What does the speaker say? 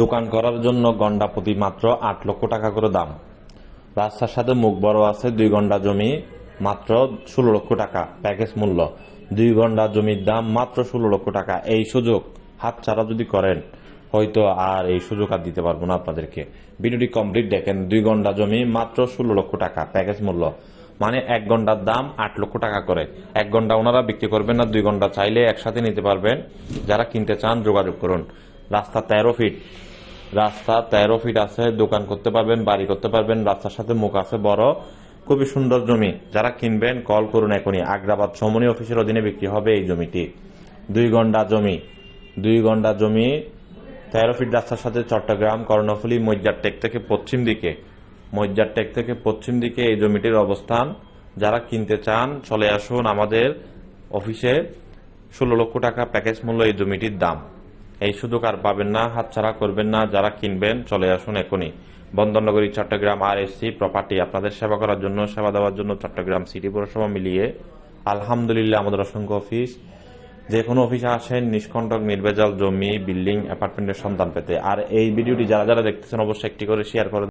দোকান করার জন্য গন্ডা প্রতি মাত্র আট লক্ষ টাকা করে দাম। রাস্তার সাথে মুখ বড় আছে, দুই গন্ডা জমি মাত্র ষোলো লক্ষ টাকা, প্যাকেজ মূল্য। দুই গন্ডা জমির দাম মাত্র ষোলো লক্ষ টাকা। এই সুযোগ হাতছাড়া যদি করেন, হয়তো আর এই সুযোগ আর দিতে পারব না আপনাদেরকে। ভিডিওটি কমপ্লিট দেখেন, দুই গন্ডা জমি মাত্র ষোলো লক্ষ টাকা, প্যাকেজ মূল্য। মানে এক ঘণ্টার দাম আট লক্ষ টাকা করে। এক ঘণ্টা ওনারা বিক্রি করবেন না, দুই ঘণ্টা চাইলে একসাথে নিতে পারবেন। যারা কিনতে চান যোগাযোগ করুন। রাস্তা তেরো ফিট রাস্তা তেরো ফিট আছে, দোকান করতে পারবেন, বাড়ি করতে পারবেন, রাস্তার সাথে মুখ আছে বড়, খুবই সুন্দর জমি। যারা কিনবেন কল করুন এখনই। আগ্রাবাদ সমনি অফিসের অধীনে বিক্রি হবে এই জমিটি। দুই ঘণ্টা জমি। দুই ঘণ্টা জমি, তেরো ফিট রাস্তার সাথে চট্টগ্রাম, কর্ণফুলী, মজ্জার টেক থেকে পশ্চিম দিকে। মজ্জার টেক থেকে পশ্চিম দিকে এই জমিটির অবস্থান। যারা কিনতে চান, চলে আসুন আমাদের অফিসে ষোলো লক্ষ টাকা প্যাকেজ মূল্য এই জমিটির দাম। এই সুযোগ আর পাবেন না, হাতছাড়া করবেন না, যারা কিনবেন, চলে আসুন এখনই। বন্দরনগরী, চট্টগ্রাম আর এসসি প্রপার্টি আপনাদের সেবা করার জন্য, সেবা দেওয়ার জন্য চট্টগ্রাম সিটি পৌরসভা মিলিয়ে আলহামদুলিল্লাহ আমাদের অসংখ্য অফিস যে কোনো অফিসে আসেন, নিষ্কণ্টক নির্ভেজাল জমি বিল্ডিং অ্যাপার্টমেন্টের সন্তান পেতে। আর এই ভিডিওটি যারা যারা দেখতেছেন, অবশ্যই একটি করে শেয়ার করে